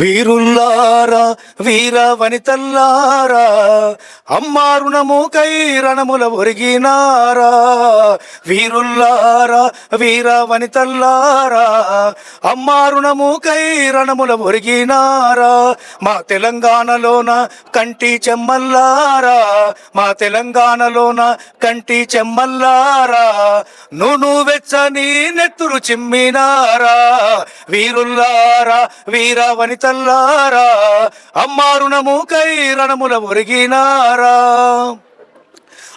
వీరుల్లారా వీర వనితల్లారా అమ్మా రుణముకై రణముల ఒరిగినారా. వీరుల్లారా వీర వనితల్లారా అమ్మా రుణముకై రణముల ఒరిగినారా. మా తెలంగాణలోన కంటి చెమ్మల్లారా మా తెలంగాణలోన కంటి చెమ్మల్లారా. నూను వెచ్చని నెత్తురు చిమ్మినారా? వీరుల్లారా వీర వనితల్లారా అమ్మా రుణముకై రణముల ఒరిగినారా?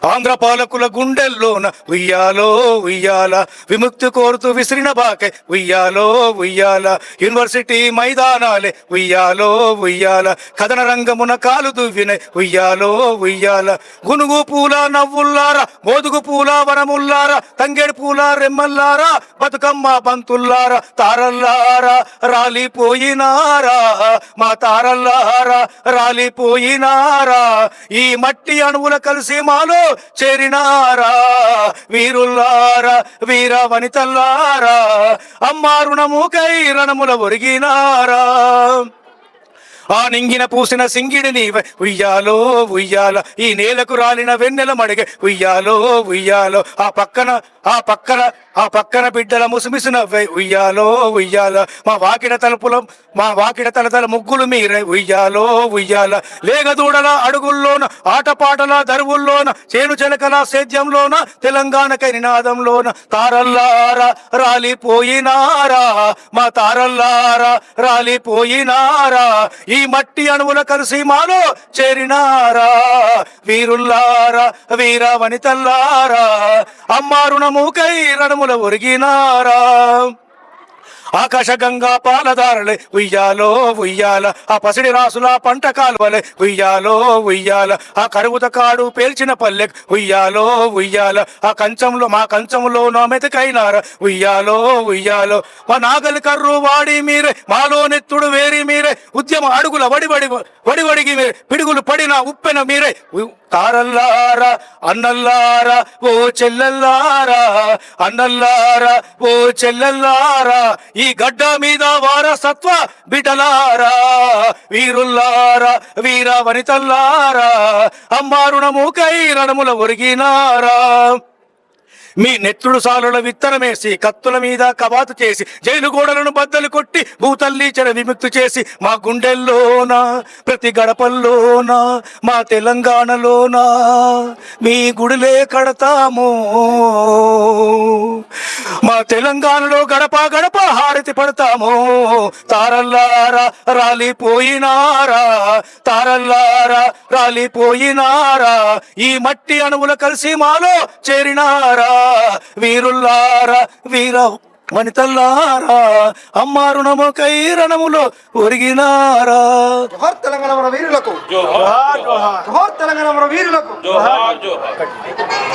ఆంధ్ర పాలకుల గుండెల్లోన ఉయ్యాలో ఉయ్యాల విముక్తి కోరుతూ విసిరిన బాకై ఉయ్యాలో ఉయ్యాల యూనివర్సిటీ మైదానాలే ఉయ్యాలో ఉయ్యాల కథన రంగమున కాలు దువ్వినై ఉయ్యాలో ఉయ్యాల గునుగు పూల నవ్వుల్లారా మోదుగు పూల వనముల్లారా తంగేడు పూల రెమ్మల్లారా బతుకమ్మ పంతుల్లారా తారల్లారా రాలిపోయినారా మా తారల్లారా రాలిపోయినారా ఈ మట్టి అణువుల కలిసి మాలో చేరినారా? వీరుల్లారా వీర వనితల్లారా అమ్మా రుణముకై రణముల ఒరిగినారా? ఆ నింగిన పూసిన సింగిడి నీవే. ఉయ్యాలో ఉయ్యాల ఈ నేలకు రాలిన వెన్నెల మడిగే. ఉయ్యాలో ఉయ్యాలో ఆ పక్కన ఆ పక్కన ఆ పక్కన బిడ్డల ముసిమిసిన ఉయ్యాలో ఉయ్యాల. మా వాకిడ తలుపుల మా వాకిడ తలతల ముగ్గులు మీరే ఉయ్యాలో ఉయ్యాల. లేగదూడల అడుగుల్లోన ఆటపాటల దరువుల్లోన చేను చెలకల సేద్యంలోన తెలంగాణకై నినాదంలోన తారల్లారా రాలిపోయినారా మా తారల్లారా రాలిపోయినారా ఈ మట్టి అణువుల కలిసి మాలో చేరినారా. వీరుల్లారా వీర వనితల్లారా అమ్మా రుణముకై రణముల ఒరిగినారా. ఆకాశ గంగా పాలదారలే ఉయ్యాలో ఉయ్యాల ఆ పసిడి రాసుల పంట కాలువలే ఉయ్యాలో ఉయ్యాల ఆ కరువుత కాడు పేల్చిన పల్లె ఉయ్యాలో ఉయ్యాల ఆ కంచంలో మా కంచంలో నా మెతకైనారా. ఉయ్యాలో ఉయ్యాలో మా నాగలి కర్రు వాడి మీరే మాలో నెత్తుడు వేరి మీరే ఉద్యమ అడుగుల వడి వడి వడి మీరే పిడుగులు పడిన ఉప్పెన మీరే తారల్లారా అన్నల్లారా ఓ చెల్లెల్లారా అన్నల్లారా ఓ చెల్లెల్లారా ఈ గడ్డ మీద వారసత్వ బిడ్డలారా వీరుల్లారా వీర వనితల్లారా అమ్మారుణముకై రణముల ఒరిగినారా. మీ నెత్తుడు సాలుల విత్తనమేసి కత్తుల మీద కవాతు చేసి జైలు గోడలను బద్దలు కొట్టి భూతల్లి చెర విముక్తి చేసి మా గుండెల్లోన ప్రతి గడపల్లోన మా తెలంగాణలోన మీ గుడిలే కడతాము. మా తెలంగాణలో గడప గడప హారతి పడతాము. తారల్లారా రాలిపోయినారా తారల్లారా రాలిపోయినారా ఈ మట్టి అణువుల కలిసి మాలో చేరినారా. వీరుల్లారా వీర వనితల్లారా అమ్మ రుణముకై రణములో ఒరిగినారా. జోహార్ తెలంగాణ మన వీరులకు జోహార్. తెలంగాణ మన వీరులకు జోహార్ జోహార్.